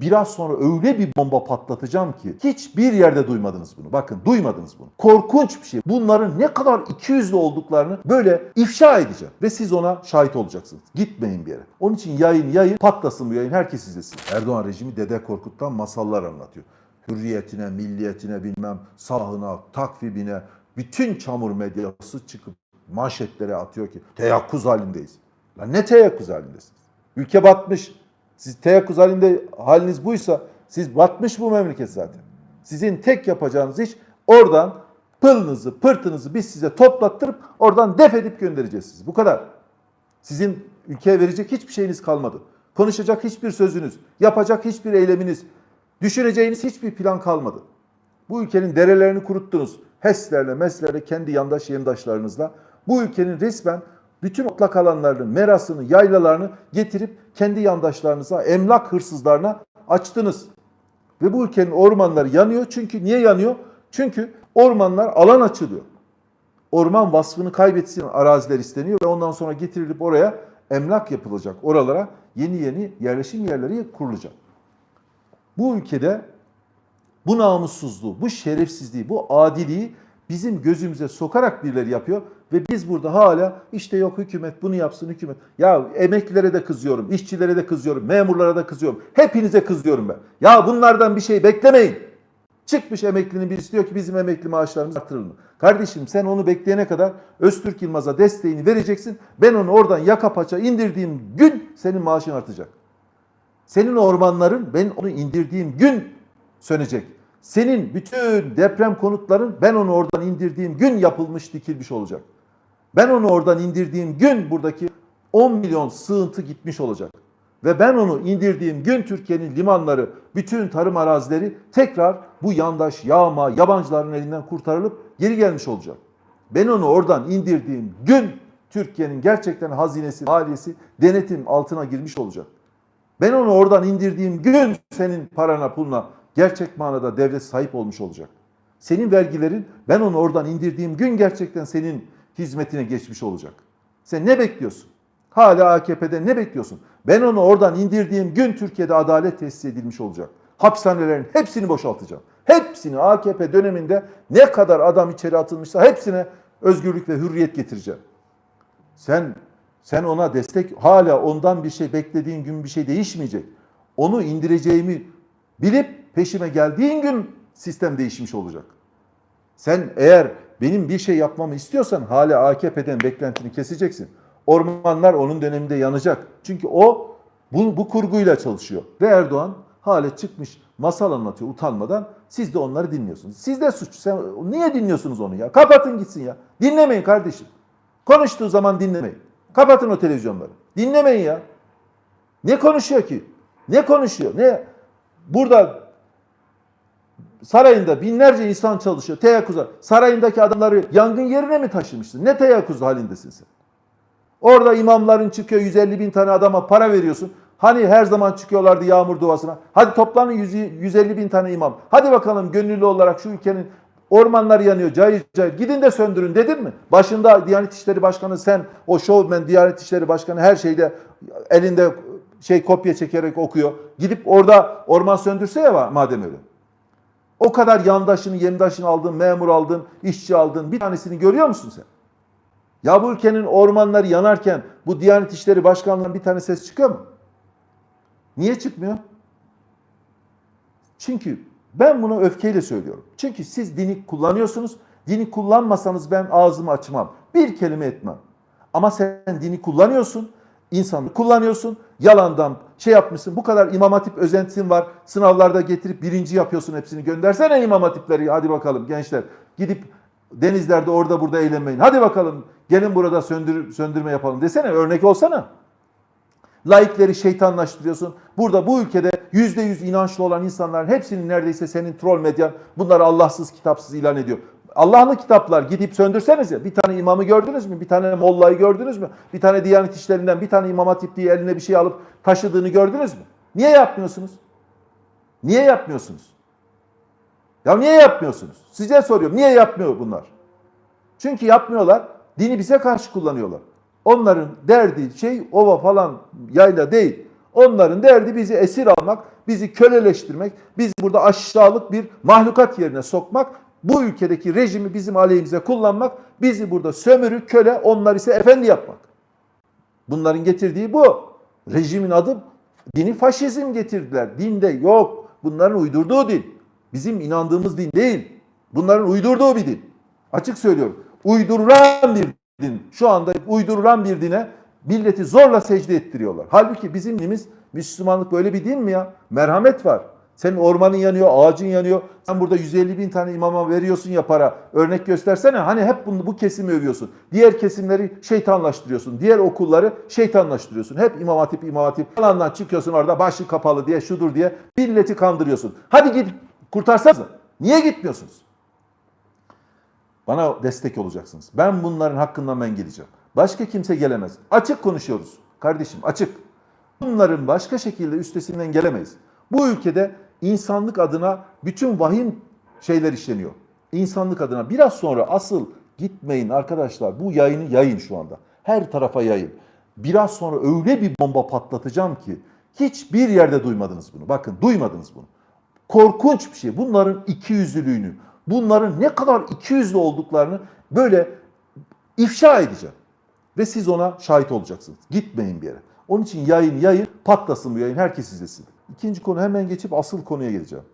Biraz sonra öyle bir bomba patlatacağım ki hiçbir yerde duymadınız bunu. Bakın duymadınız bunu. Korkunç bir şey. Bunların ne kadar ikiyüzlü olduklarını böyle ifşa edeceğim. Ve siz ona şahit olacaksınız. Gitmeyin bir yere. Onun için yayın yayın patlasın bu yayın herkes izlesin. Erdoğan rejimi Dede Korkut'tan masallar anlatıyor. Hürriyetine, milliyetine bilmem sahına, takvibine bütün çamur medyası çıkıp manşetlere atıyor ki teyakkuz halindeyiz. Lan ne teyakkuz halindesiniz? Ülke batmış. Siz teyakkuz halinde haliniz buysa siz batmış bu memleket zaten. Sizin tek yapacağınız iş oradan pılınızı, pırtınızı biz size toplattırıp oradan def edip göndereceğiz sizi. Bu kadar. Sizin ülkeye verecek hiçbir şeyiniz kalmadı. Konuşacak hiçbir sözünüz, yapacak hiçbir eyleminiz, düşüneceğiniz hiçbir plan kalmadı. Bu ülkenin derelerini kuruttunuz. HES'lerle, MES'lerle, kendi yandaş yendaşlarınızla. Bu ülkenin resmen bütün otlak alanlarını, merasını, yaylalarını getirip kendi yandaşlarınıza, emlak hırsızlarına açtınız. Ve bu ülkenin ormanları yanıyor. Çünkü niye yanıyor? Çünkü ormanlar alan açılıyor. Orman vasfını kaybetsin araziler isteniyor ve ondan sonra getirilip oraya emlak yapılacak. Oralara yeni yeni yerleşim yerleri kurulacak. Bu ülkede bu namussuzluğu, bu şerefsizliği, bu adiliği bizim gözümüze sokarak birileri yapıyor ve biz burada hala işte yok hükümet bunu yapsın hükümet. Ya emeklilere de kızıyorum, işçilere de kızıyorum, memurlara da kızıyorum. Hepinize kızıyorum ben. Ya bunlardan bir şey beklemeyin. Çıkmış emeklinin birisi diyor ki bizim emekli maaşlarımız artırılır. Kardeşim sen onu bekleyene kadar Öztürk Yılmaz'a desteğini vereceksin. Ben onu oradan yaka paça indirdiğim gün senin maaşın artacak. Senin ormanların ben onu indirdiğim gün sönecek. Senin bütün deprem konutların ben onu oradan indirdiğim gün yapılmış dikilmiş olacak. Ben onu oradan indirdiğim gün buradaki 10 milyon sığıntı gitmiş olacak. Ve ben onu indirdiğim gün Türkiye'nin limanları, bütün tarım arazileri tekrar bu yandaş, yağma, yabancıların elinden kurtarılıp geri gelmiş olacak. Ben onu oradan indirdiğim gün Türkiye'nin gerçekten hazinesi, maliyesi denetim altına girmiş olacak. Ben onu oradan indirdiğim gün senin parana puluna gerçek manada devlet sahip olmuş olacak. Senin vergilerin ben onu oradan indirdiğim gün gerçekten senin hizmetine geçmiş olacak. Sen ne bekliyorsun? Hala AKP'de ne bekliyorsun? Ben onu oradan indirdiğim gün Türkiye'de adalet tesis edilmiş olacak. Hapishanelerin hepsini boşaltacağım. Hepsini AKP döneminde ne kadar adam içeri atılmışsa hepsine özgürlük ve hürriyet getireceğim. Sen sen ona destek hala ondan bir şey beklediğin gün bir şey değişmeyecek. Onu indireceğimi bilip peşime geldiğin gün sistem değişmiş olacak. Sen eğer benim bir şey yapmamı istiyorsan hala AKP'den beklentini keseceksin. Ormanlar onun döneminde yanacak. Çünkü o bu, bu kurguyla çalışıyor. Ve Erdoğan hala çıkmış masal anlatıyor utanmadan. Siz de onları dinliyorsunuz. Siz de suç. Sen niye dinliyorsunuz onu ya? Kapatın gitsin ya. Dinlemeyin kardeşim. Konuştuğu zaman dinlemeyin. Kapatın o televizyonları. Dinlemeyin ya. Ne konuşuyor ki? Ne konuşuyor? Ne? Burada sarayında binlerce insan çalışıyor. Teyakkuza. Sarayındaki adamları yangın yerine mi taşımışsın? Ne teyakkuz halindesin sen? Orada imamların çıkıyor 150 bin tane adama para veriyorsun. Hani her zaman çıkıyorlardı yağmur duasına. Hadi toplanın 100 150 bin tane imam. Hadi bakalım gönüllü olarak şu ülkenin ormanlar yanıyor cayır cayır. Gidin de söndürün dedin mi? Başında Diyanet İşleri Başkanı sen o şovmen Diyanet İşleri Başkanı her şeyde elinde şey kopya çekerek okuyor. Gidip orada orman söndürse ya madem öyle. O kadar yandaşını, yemdaşını aldın, memur aldın, işçi aldın. Bir tanesini görüyor musun sen? Ya bu ülkenin ormanları yanarken bu Diyanet İşleri Başkanlığı'ndan bir tane ses çıkıyor mu? Niye çıkmıyor? Çünkü ben bunu öfkeyle söylüyorum. Çünkü siz dini kullanıyorsunuz. Dini kullanmasanız ben ağzımı açmam. Bir kelime etmem. Ama sen dini kullanıyorsun. İnsanı kullanıyorsun. Yalandan şey yapmışsın. Bu kadar imam hatip özentin var. Sınavlarda getirip birinci yapıyorsun hepsini. Göndersene imam hatipleri. Hadi bakalım gençler. Gidip denizlerde orada burada eğlenmeyin. Hadi bakalım gelin burada söndür, söndürme yapalım desene. Örnek olsana. Laikleri şeytanlaştırıyorsun. Burada bu ülkede yüzde yüz inançlı olan insanların hepsinin neredeyse senin troll medyan bunları Allahsız kitapsız ilan ediyor. Allah'lı kitaplar gidip söndürsenize. Bir tane imamı gördünüz mü? Bir tane mollayı gördünüz mü? Bir tane diyanet işlerinden bir tane imam hatip diye eline bir şey alıp taşıdığını gördünüz mü? Niye yapmıyorsunuz? Niye yapmıyorsunuz? Ya niye yapmıyorsunuz? Size soruyorum. Niye yapmıyor bunlar? Çünkü yapmıyorlar. Dini bize karşı kullanıyorlar. Onların derdi şey ova falan yayla değil. Onların derdi bizi esir almak, bizi köleleştirmek, bizi burada aşağılık bir mahlukat yerine sokmak, bu ülkedeki rejimi bizim aleyhimize kullanmak, bizi burada sömürü, köle, onlar ise efendi yapmak. Bunların getirdiği bu. Rejimin adı dini faşizm getirdiler. Dinde yok. Bunların uydurduğu din. Bizim inandığımız din değil. Bunların uydurduğu bir din. Açık söylüyorum. Uydurulan bir din. Şu anda uydurulan bir dine milleti zorla secde ettiriyorlar. Halbuki bizim dinimiz Müslümanlık böyle bir din mi ya? Merhamet var. Senin ormanın yanıyor, ağacın yanıyor. Sen burada 150 bin tane imama veriyorsun ya para. Örnek göstersene. Hani hep bunu, bu kesimi övüyorsun. Diğer kesimleri şeytanlaştırıyorsun. Diğer okulları şeytanlaştırıyorsun. Hep imam hatip, imam hatip. Yalandan çıkıyorsun orada başı kapalı diye, şudur diye. Milleti kandırıyorsun. Hadi git kurtarsanız. Niye gitmiyorsunuz? Bana destek olacaksınız. Ben bunların hakkından ben geleceğim. Başka kimse gelemez. Açık konuşuyoruz. Kardeşim açık. Bunların başka şekilde üstesinden gelemeyiz. Bu ülkede insanlık adına bütün vahim şeyler işleniyor. İnsanlık adına biraz sonra asıl gitmeyin arkadaşlar. Bu yayını yayın şu anda. Her tarafa yayın. Biraz sonra öyle bir bomba patlatacağım ki hiçbir yerde duymadınız bunu. Bakın duymadınız bunu. Korkunç bir şey. Bunların ikiyüzlülüğünü, bunların ne kadar ikiyüzlü olduklarını böyle ifşa edeceğim. Ve siz ona şahit olacaksınız. Gitmeyin bir yere. Onun için yayın yayın patlasın bu yayın herkes izlesin. İkinci konu hemen geçip asıl konuya geleceğim.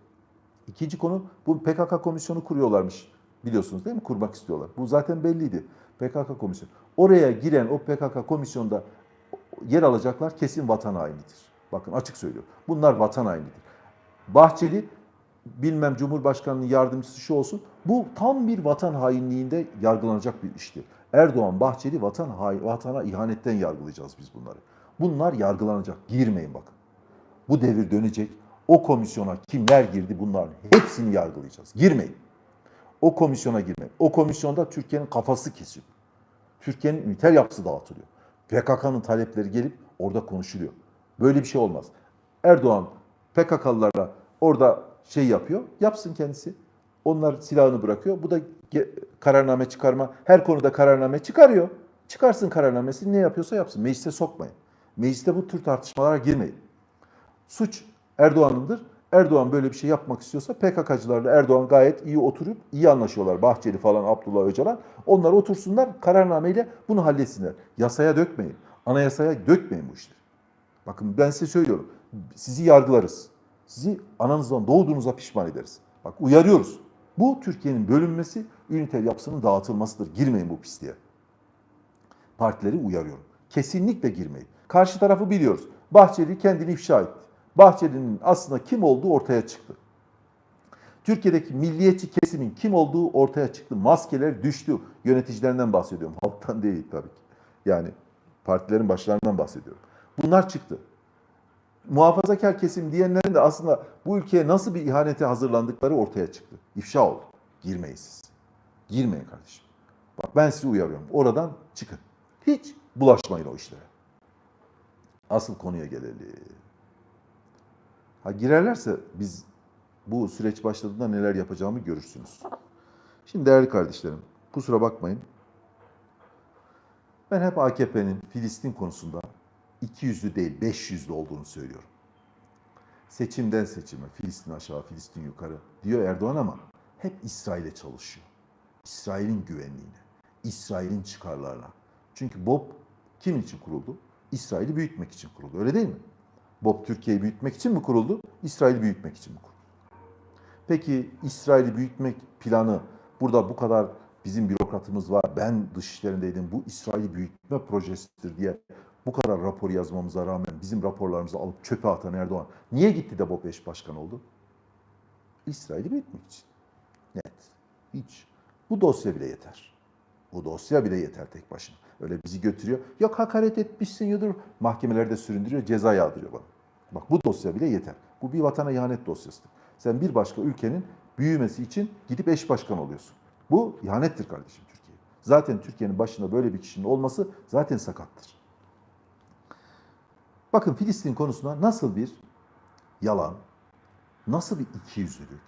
İkinci konu bu PKK komisyonu kuruyorlarmış. Biliyorsunuz değil mi? Kurmak istiyorlar. Bu zaten belliydi. PKK komisyonu. Oraya giren o PKK komisyonda yer alacaklar kesin vatan hainidir. Bakın açık söylüyorum. Bunlar vatan hainidir. Bahçeli bilmem Cumhurbaşkanı'nın yardımcısı şu olsun. Bu tam bir vatan hainliğinde yargılanacak bir işti. Erdoğan, Bahçeli vatan hain, vatana ihanetten yargılayacağız biz bunları. Bunlar yargılanacak. Girmeyin bakın. Bu devir dönecek. O komisyona kimler girdi bunların hepsini yargılayacağız. Girmeyin. O komisyona girmeyin. O komisyonda Türkiye'nin kafası kesiliyor. Türkiye'nin üniter yapısı dağıtılıyor. PKK'nın talepleri gelip orada konuşuluyor. Böyle bir şey olmaz. Erdoğan PKK'lılarla orada şey yapıyor. Yapsın kendisi. Onlar silahını bırakıyor. Bu da kararname çıkarma. Her konuda kararname çıkarıyor. Çıkarsın kararnamesini ne yapıyorsa yapsın. Meclise sokmayın. Mecliste bu tür tartışmalara girmeyin. Suç Erdoğan'ındır. Erdoğan böyle bir şey yapmak istiyorsa PKK'cılarla Erdoğan gayet iyi oturup iyi anlaşıyorlar. Bahçeli falan Abdullah Öcalan. Onlar otursunlar kararnameyle bunu halletsinler. Yasaya dökmeyin. Anayasaya dökmeyin bu işleri. Bakın ben size söylüyorum. Sizi yargılarız. Sizi ananızdan doğduğunuza pişman ederiz. Bak uyarıyoruz. Bu Türkiye'nin bölünmesi, üniter yapısının dağıtılmasıdır. Girmeyin bu pisliğe. Partileri uyarıyorum. Kesinlikle girmeyin. Karşı tarafı biliyoruz. Bahçeli kendini ifşa etti. Bahçeli'nin aslında kim olduğu ortaya çıktı. Türkiye'deki milliyetçi kesimin kim olduğu ortaya çıktı. Maskeler düştü. Yöneticilerinden bahsediyorum. Halktan değil tabii ki. Yani partilerin başlarından bahsediyorum. Bunlar çıktı. Muhafazakar kesim diyenlerin de aslında bu ülkeye nasıl bir ihanete hazırlandıkları ortaya çıktı. İfşa oldu. Girmeyin siz. Girmeyin kardeşim. Bak ben sizi uyarıyorum. Oradan çıkın. Hiç bulaşmayın o işlere. Asıl konuya gelelim. Ha girerlerse biz bu süreç başladığında neler yapacağımı görürsünüz. Şimdi değerli kardeşlerim, kusura bakmayın. Ben hep AKP'nin Filistin konusunda iki yüzlü değil, beş yüzlü olduğunu söylüyorum. Seçimden seçime, Filistin aşağı, Filistin yukarı diyor Erdoğan ama hep İsrail'e çalışıyor. İsrail'in güvenliğine, İsrail'in çıkarlarına. Çünkü BOP kim için kuruldu? İsrail'i büyütmek için kuruldu. Öyle değil mi? BOP Türkiye'yi büyütmek için mi kuruldu? İsrail'i büyütmek için mi kuruldu? Peki İsrail'i büyütmek planı burada bu kadar bizim bürokratımız var. Ben dışişlerindeydim. Bu İsrail'i büyütme projesidir diye bu kadar rapor yazmamıza rağmen bizim raporlarımızı alıp çöpe atan Erdoğan niye gitti de BOP eş başkan oldu? İsrail'i büyütmek için. Net. Hiç. Bu dosya bile yeter. Bu dosya bile yeter tek başına. Öyle bizi götürüyor. Yok hakaret etmişsin yudur. Mahkemelerde süründürüyor, ceza yağdırıyor bana. Bak bu dosya bile yeter. Bu bir vatana ihanet dosyasıdır. Sen bir başka ülkenin büyümesi için gidip eş başkan oluyorsun. Bu ihanettir kardeşim Türkiye. Zaten Türkiye'nin başında böyle bir kişinin olması zaten sakattır. Bakın Filistin konusunda nasıl bir yalan, nasıl bir ikiyüzlülük.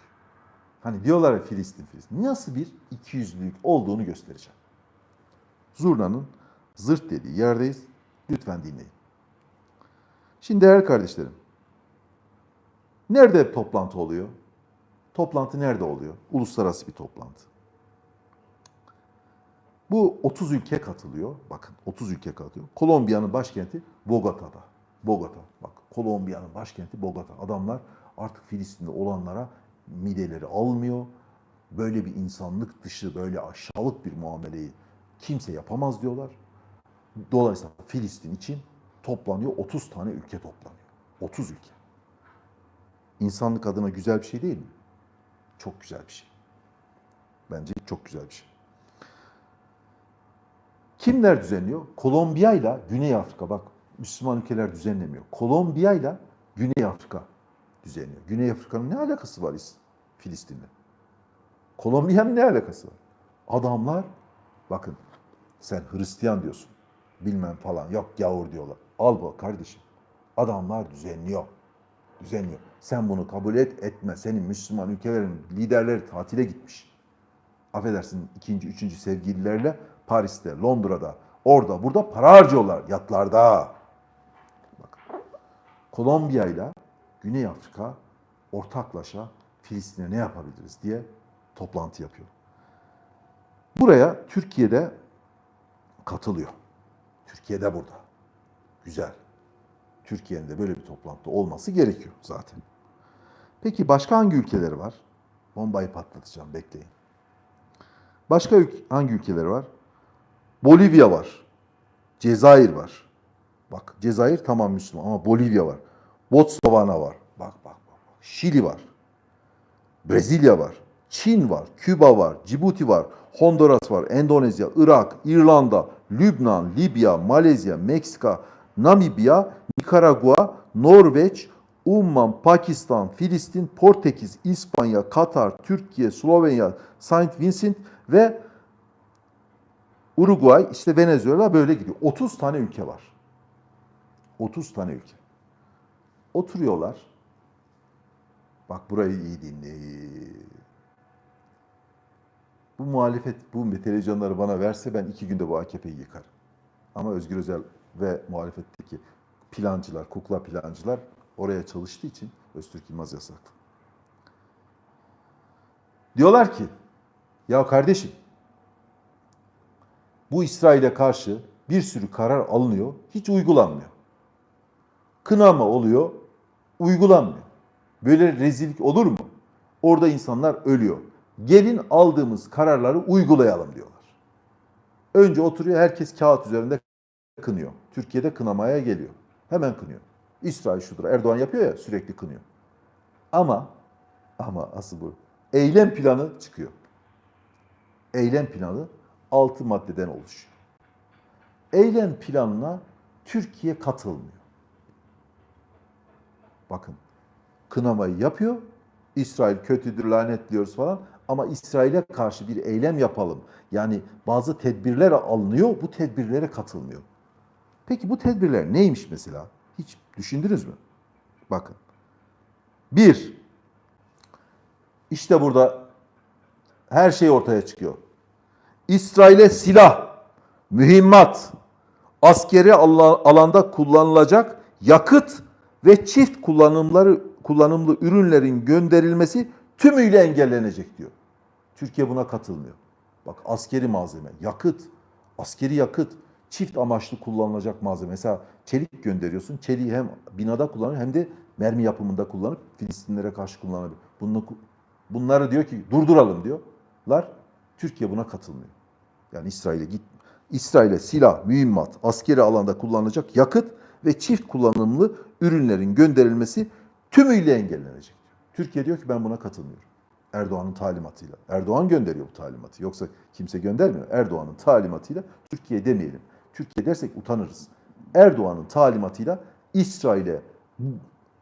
Hani diyorlar ya Filistin, Filistin. Nasıl bir ikiyüzlülük olduğunu göstereceğim. Zurna'nın zırt dediği yerdeyiz. Lütfen dinleyin. Şimdi değerli kardeşlerim, nerede toplantı oluyor? Toplantı nerede oluyor? Uluslararası bir toplantı. Bu 30 ülke katılıyor. Bakın 30 ülke katılıyor. Kolombiya'nın başkenti Bogota'da. Bogota. Bak Kolombiya'nın başkenti Bogota. Adamlar artık Filistin'de olanlara mideleri almıyor. Böyle bir insanlık dışı, böyle aşağılık bir muameleyi kimse yapamaz diyorlar. Dolayısıyla Filistin için toplanıyor 30 tane ülke toplanıyor. 30 ülke. İnsanlık adına güzel bir şey değil mi? Çok güzel bir şey. Bence çok güzel bir şey. Kimler düzenliyor? Kolombiya ile Güney Afrika. Bak Müslüman ülkeler düzenlemiyor. Kolombiya ile Güney Afrika düzenliyor. Güney Afrika'nın ne alakası var İs- Filistin'le? Kolombiya'nın ne alakası var? Adamlar bakın sen Hristiyan diyorsun. Bilmem falan yok gavur diyorlar. Al bu kardeşim. Adamlar düzenliyor. Düzenliyor. Sen bunu kabul et etme. Senin Müslüman ülkelerin liderleri tatile gitmiş affedersin ikinci, üçüncü sevgililerle Paris'te, Londra'da, orada, burada para harcıyorlar yatlarda. Bak, Kolombiya ile Güney Afrika ortaklaşa Filistin'e ne yapabiliriz diye toplantı yapıyor. Buraya Türkiye'de katılıyor. Türkiye'de burada. Güzel. Türkiye'nin de böyle bir toplantı olması gerekiyor zaten. Peki başka hangi ülkeleri var? Bombayı patlatacağım bekleyin. Başka ülke, hangi ülkeler var? Bolivya var. Cezayir var. Bak Cezayir tamam Müslüman ama Bolivya var. Botswana var. Bak bak. bak. Şili var. Brezilya var. Çin var. Küba var. Cibuti var. Honduras var. Endonezya, Irak, İrlanda, Lübnan, Libya, Malezya, Meksika, Namibya, Nikaragua, Norveç, Umman, Pakistan, Filistin, Portekiz, İspanya, Katar, Türkiye, Slovenya, Saint Vincent ve Uruguay, işte Venezuela böyle gidiyor. 30 tane ülke var. 30 tane ülke. Oturuyorlar. Bak burayı iyi dinleyin. Bu muhalefet, bu televizyonları bana verse ben iki günde bu AKP'yi yıkarım. Ama Özgür Özel ve muhalefetteki plancılar, kukla plancılar oraya çalıştığı için Öztürk Yılmaz yasaklı. Diyorlar ki, ya kardeşim bu İsrail'e karşı bir sürü karar alınıyor, hiç uygulanmıyor. Kınama oluyor, uygulanmıyor. Böyle rezillik olur mu? Orada insanlar ölüyor. Gelin aldığımız kararları uygulayalım diyorlar. Önce oturuyor herkes kağıt üzerinde kınıyor. Türkiye'de kınamaya geliyor. Hemen kınıyor. İsrail şudur. Erdoğan yapıyor ya sürekli kınıyor. Ama ama asıl bu. Eylem planı çıkıyor. Eylem planı 6 maddeden oluşuyor. Eylem planına Türkiye katılmıyor. Bakın kınamayı yapıyor. İsrail kötüdür lanetliyoruz falan ama İsrail'e karşı bir eylem yapalım. Yani bazı tedbirler alınıyor, bu tedbirlere katılmıyor. Peki bu tedbirler neymiş mesela? Hiç düşündünüz mü? Bakın. Bir, işte burada her şey ortaya çıkıyor. İsrail'e silah, mühimmat, askeri ala- alanda kullanılacak yakıt ve çift kullanımları kullanımlı ürünlerin gönderilmesi tümüyle engellenecek diyor. Türkiye buna katılmıyor. Bak askeri malzeme, yakıt, askeri yakıt, çift amaçlı kullanılacak malzeme. Mesela çelik gönderiyorsun. Çeliği hem binada kullanır hem de mermi yapımında kullanıp Filistinlere karşı kullanabilir. Bunu, bunları diyor ki durduralım diyorlar. Türkiye buna katılmıyor. Yani İsrail'e git İsrail'e silah, mühimmat, askeri alanda kullanılacak yakıt ve çift kullanımlı ürünlerin gönderilmesi tümüyle engellenecek. Türkiye diyor ki ben buna katılmıyorum. Erdoğan'ın talimatıyla. Erdoğan gönderiyor bu talimatı. Yoksa kimse göndermiyor. Erdoğan'ın talimatıyla Türkiye demeyelim. Türkiye dersek utanırız. Erdoğan'ın talimatıyla İsrail'e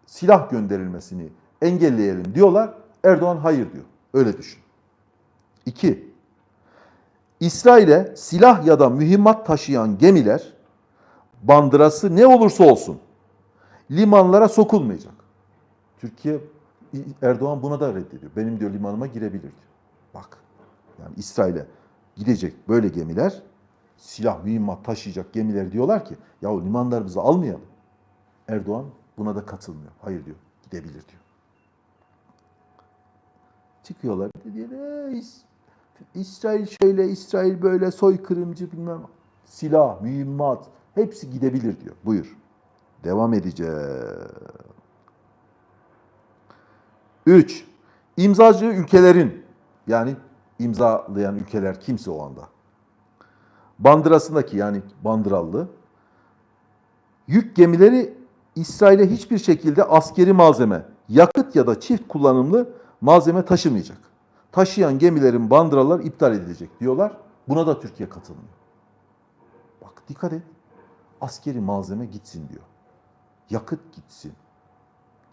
silah gönderilmesini engelleyelim diyorlar. Erdoğan hayır diyor. Öyle düşün. İki, İsrail'e silah ya da mühimmat taşıyan gemiler bandırası ne olursa olsun limanlara sokulmayacak. Türkiye Erdoğan buna da reddediyor. Benim diyor limanıma girebilir diyor. Bak yani İsrail'e gidecek böyle gemiler silah mühimmat taşıyacak gemiler diyorlar ki ya limanlarımızı almayalım. Erdoğan buna da katılmıyor. Hayır diyor. Gidebilir diyor. Çıkıyorlar. Diyor, "Ee, İs- İsrail şöyle, İsrail böyle soykırımcı bilmem. Silah, mühimmat hepsi gidebilir diyor. Buyur. Devam edeceğiz. 3. İmzacı ülkelerin yani imzalayan ülkeler kimse o anda. Bandırasındaki yani bandırallı yük gemileri İsrail'e hiçbir şekilde askeri malzeme, yakıt ya da çift kullanımlı malzeme taşımayacak. Taşıyan gemilerin bandıralar iptal edilecek diyorlar. Buna da Türkiye katılmıyor. Bak dikkat et. Askeri malzeme gitsin diyor. Yakıt gitsin.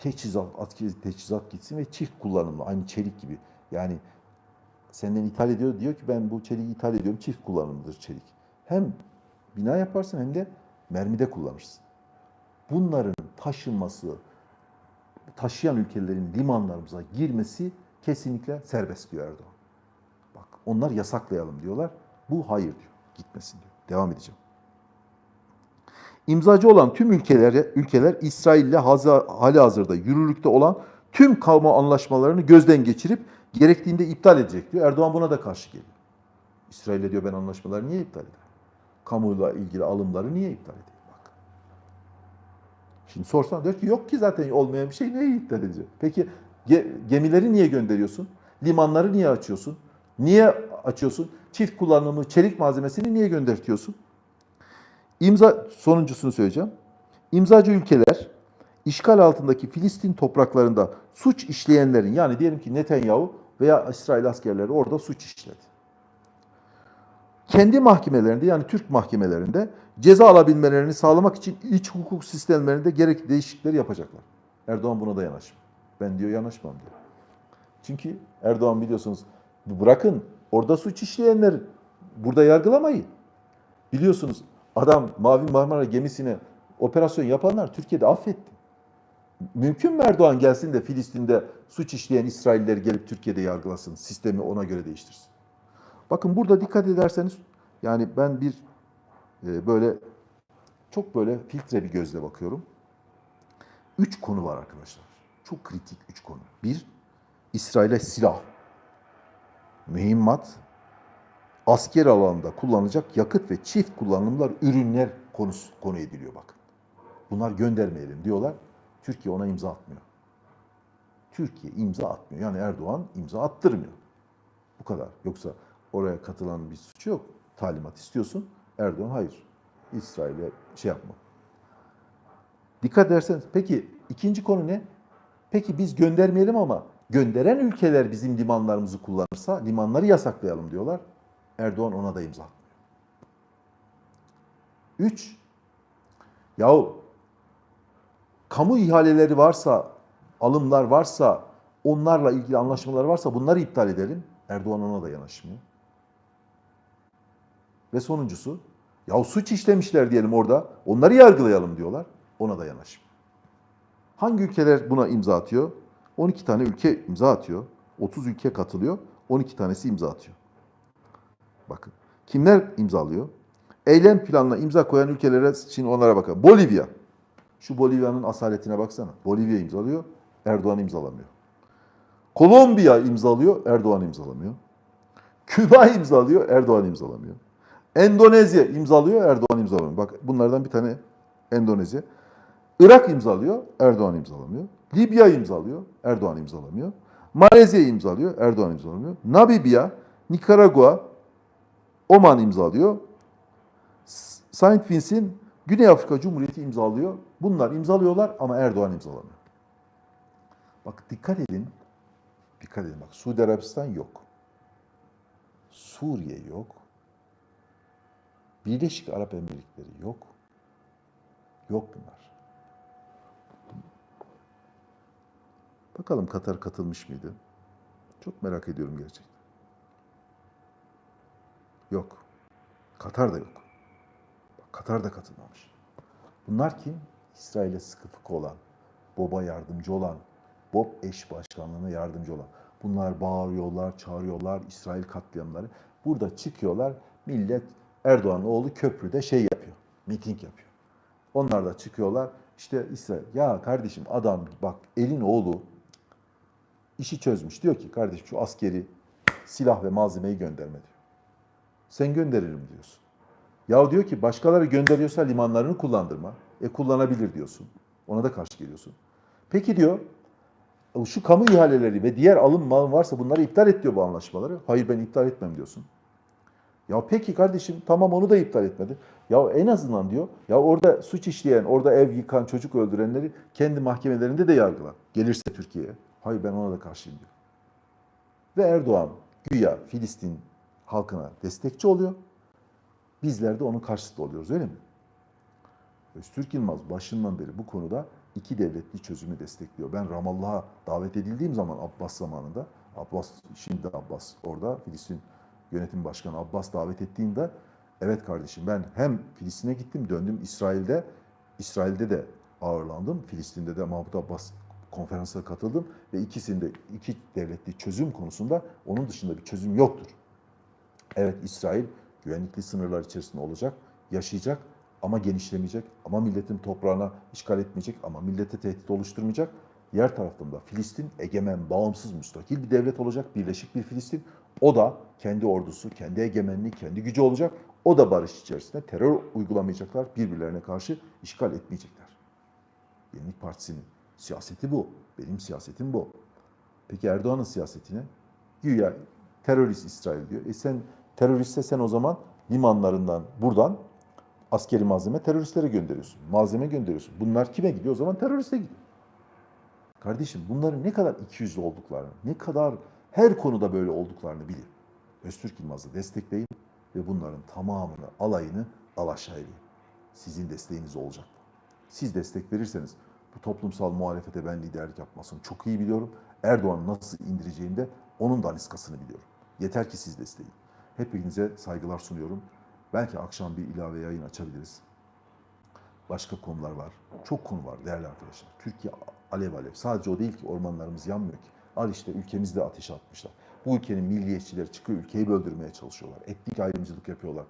Teçhizat, askeri teçhizat gitsin ve çift kullanımlı. Aynı çelik gibi. Yani senden ithal ediyor. Diyor ki ben bu çeliği ithal ediyorum. Çift kullanımlıdır çelik. Hem bina yaparsın hem de mermide kullanırsın. Bunların taşınması, taşıyan ülkelerin limanlarımıza girmesi kesinlikle serbest diyor Erdoğan. Bak onlar yasaklayalım diyorlar. Bu hayır diyor. Gitmesin diyor. Devam edeceğim. İmzacı olan tüm ülkeler, ülkeler İsrail ile hali hazırda yürürlükte olan tüm kamu anlaşmalarını gözden geçirip gerektiğinde iptal edecek diyor. Erdoğan buna da karşı geliyor. İsrail'le diyor ben anlaşmaları niye iptal eder? Kamuyla ilgili alımları niye iptal edeyim? Bak. Şimdi sorsan diyor ki yok ki zaten olmayan bir şey neyi iptal edecek? Peki ge- gemileri niye gönderiyorsun? Limanları niye açıyorsun? Niye açıyorsun? Çift kullanımlı çelik malzemesini niye göndertiyorsun? İmza sonuncusunu söyleyeceğim. İmzacı ülkeler işgal altındaki Filistin topraklarında suç işleyenlerin yani diyelim ki Netanyahu veya İsrail askerleri orada suç işledi. Kendi mahkemelerinde yani Türk mahkemelerinde ceza alabilmelerini sağlamak için iç hukuk sistemlerinde gerekli değişiklikleri yapacaklar. Erdoğan buna da yanaşmıyor. Ben diyor yanaşmam diyor. Çünkü Erdoğan biliyorsunuz bırakın orada suç işleyenler burada yargılamayın. Biliyorsunuz adam Mavi Marmara gemisine operasyon yapanlar Türkiye'de affetti. Mümkün mü Erdoğan gelsin de Filistin'de suç işleyen İsraillileri gelip Türkiye'de yargılasın, sistemi ona göre değiştirsin? Bakın burada dikkat ederseniz yani ben bir e, böyle çok böyle filtre bir gözle bakıyorum. Üç konu var arkadaşlar. Çok kritik üç konu. Bir, İsrail'e silah, mühimmat, asker alanında kullanılacak yakıt ve çift kullanımlar ürünler konusu konu ediliyor bakın. Bunlar göndermeyelim diyorlar. Türkiye ona imza atmıyor. Türkiye imza atmıyor. Yani Erdoğan imza attırmıyor. Bu kadar. Yoksa oraya katılan bir suç yok. Talimat istiyorsun. Erdoğan hayır. İsrail'e şey yapma. Dikkat ederseniz peki ikinci konu ne? Peki biz göndermeyelim ama gönderen ülkeler bizim limanlarımızı kullanırsa limanları yasaklayalım diyorlar. Erdoğan ona da imza atmıyor. Üç, yahu kamu ihaleleri varsa, alımlar varsa, onlarla ilgili anlaşmalar varsa bunları iptal edelim. Erdoğan ona da yanaşmıyor. Ve sonuncusu, ya suç işlemişler diyelim orada, onları yargılayalım diyorlar. Ona da yanaşmıyor. Hangi ülkeler buna imza atıyor? 12 tane ülke imza atıyor. 30 ülke katılıyor. 12 tanesi imza atıyor. Bakın. Kimler imzalıyor? Eylem planına imza koyan ülkelere şimdi onlara bakın. Bolivya. Şu Bolivya'nın asaletine baksana. Bolivya imzalıyor, Erdoğan imzalamıyor. Kolombiya imzalıyor, Erdoğan imzalamıyor. Küba imzalıyor, Erdoğan imzalamıyor. Endonezya imzalıyor, Erdoğan imzalamıyor. Bak bunlardan bir tane Endonezya. Irak imzalıyor, Erdoğan imzalamıyor. Libya imzalıyor, Erdoğan imzalamıyor. Malezya imzalıyor, Erdoğan imzalamıyor. Namibya, Nikaragua, Oman imzalıyor. Saint Vincent, Güney Afrika Cumhuriyeti imzalıyor. Bunlar imzalıyorlar ama Erdoğan imzalamıyor. Bak dikkat edin. Dikkat edin bak Suudi Arabistan yok. Suriye yok. Birleşik Arap Emirlikleri yok. Yok bunlar. Bakalım Katar katılmış mıydı? Çok merak ediyorum gerçekten. Yok. Katar da yok. Katar da katılmamış. Bunlar kim? İsrail'e sıkı fıkı olan, Bob'a yardımcı olan, Bob eş başkanlığına yardımcı olan. Bunlar bağırıyorlar, çağırıyorlar, İsrail katliamları. Burada çıkıyorlar, millet Erdoğan oğlu köprüde şey yapıyor, miting yapıyor. Onlar da çıkıyorlar, İşte İsrail. Ya kardeşim adam bak elin oğlu işi çözmüş. Diyor ki kardeşim şu askeri silah ve malzemeyi gönderme diyor. Sen gönderirim diyorsun. Ya diyor ki başkaları gönderiyorsa limanlarını kullandırma. E kullanabilir diyorsun. Ona da karşı geliyorsun. Peki diyor şu kamu ihaleleri ve diğer alım malın varsa bunları iptal et diyor bu anlaşmaları. Hayır ben iptal etmem diyorsun. Ya peki kardeşim tamam onu da iptal etmedi. Ya en azından diyor ya orada suç işleyen, orada ev yıkan, çocuk öldürenleri kendi mahkemelerinde de yargıla. Gelirse Türkiye'ye. Hayır ben ona da karşıyım diyor. Ve Erdoğan güya Filistin halkına destekçi oluyor. Bizler de onun karşısında oluyoruz öyle mi? Öztürk Yılmaz başından beri bu konuda iki devletli çözümü destekliyor. Ben Ramallah'a davet edildiğim zaman Abbas zamanında, Abbas şimdi Abbas orada Filistin yönetim başkanı Abbas davet ettiğinde evet kardeşim ben hem Filistin'e gittim döndüm İsrail'de İsrail'de de ağırlandım. Filistin'de de Mahmut Abbas konferansına katıldım ve ikisinde iki devletli çözüm konusunda onun dışında bir çözüm yoktur. Evet İsrail güvenlikli sınırlar içerisinde olacak, yaşayacak ama genişlemeyecek, ama milletin toprağına işgal etmeyecek, ama millete tehdit oluşturmayacak. Diğer taraftan da Filistin egemen, bağımsız, müstakil bir devlet olacak, birleşik bir Filistin. O da kendi ordusu, kendi egemenliği, kendi gücü olacak. O da barış içerisinde terör uygulamayacaklar, birbirlerine karşı işgal etmeyecekler. Yenilik Partisi'nin siyaseti bu. Benim siyasetim bu. Peki Erdoğan'ın siyasetine? Güya terörist İsrail diyor. E sen teröristse sen o zaman limanlarından buradan askeri malzeme teröristlere gönderiyorsun. Malzeme gönderiyorsun. Bunlar kime gidiyor? O zaman teröriste gidiyor. Kardeşim bunların ne kadar ikiyüzlü olduklarını, ne kadar her konuda böyle olduklarını bilin. Öztürk Yılmaz'ı destekleyin ve bunların tamamını, alayını alaşağılayın. Sizin desteğiniz olacak. Siz destek verirseniz bu toplumsal muhalefete ben liderlik yapmasını çok iyi biliyorum. Erdoğan'ı nasıl indireceğini de onun daniskasını biliyorum. Yeter ki siz desteğin. Hepinize saygılar sunuyorum. Belki akşam bir ilave yayın açabiliriz. Başka konular var. Çok konu var değerli arkadaşlar. Türkiye alev alev. Sadece o değil ki ormanlarımız yanmıyor ki. Al işte ülkemizde ateş atmışlar. Bu ülkenin milliyetçileri çıkıyor ülkeyi böldürmeye çalışıyorlar. Etnik ayrımcılık yapıyorlar.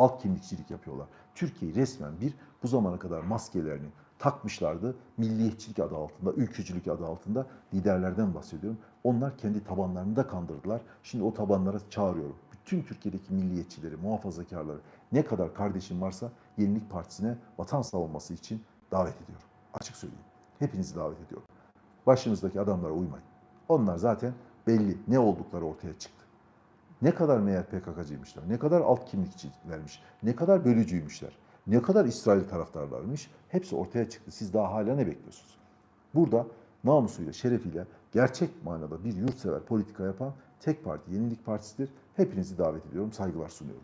Alt kimlikçilik yapıyorlar. Türkiye'yi resmen bir bu zamana kadar maskelerini takmışlardı. Milliyetçilik adı altında, ülkücülük adı altında liderlerden bahsediyorum. Onlar kendi tabanlarını da kandırdılar. Şimdi o tabanlara çağırıyorum. Bütün Türkiye'deki milliyetçileri, muhafazakarları ne kadar kardeşim varsa Yenilik Partisi'ne vatan savunması için davet ediyorum. Açık söyleyeyim. Hepinizi davet ediyorum. Başınızdaki adamlara uymayın. Onlar zaten belli ne oldukları ortaya çıktı. Ne kadar meğer PKK'cıymışlar, ne kadar alt kimlikçilermiş, ne kadar bölücüymüşler, ne kadar İsrail taraftarlarmış hepsi ortaya çıktı. Siz daha hala ne bekliyorsunuz? Burada namusuyla, şerefiyle gerçek manada bir yurtsever politika yapan tek parti Yenilik Partisi'dir. Hepinizi davet ediyorum, saygılar sunuyorum.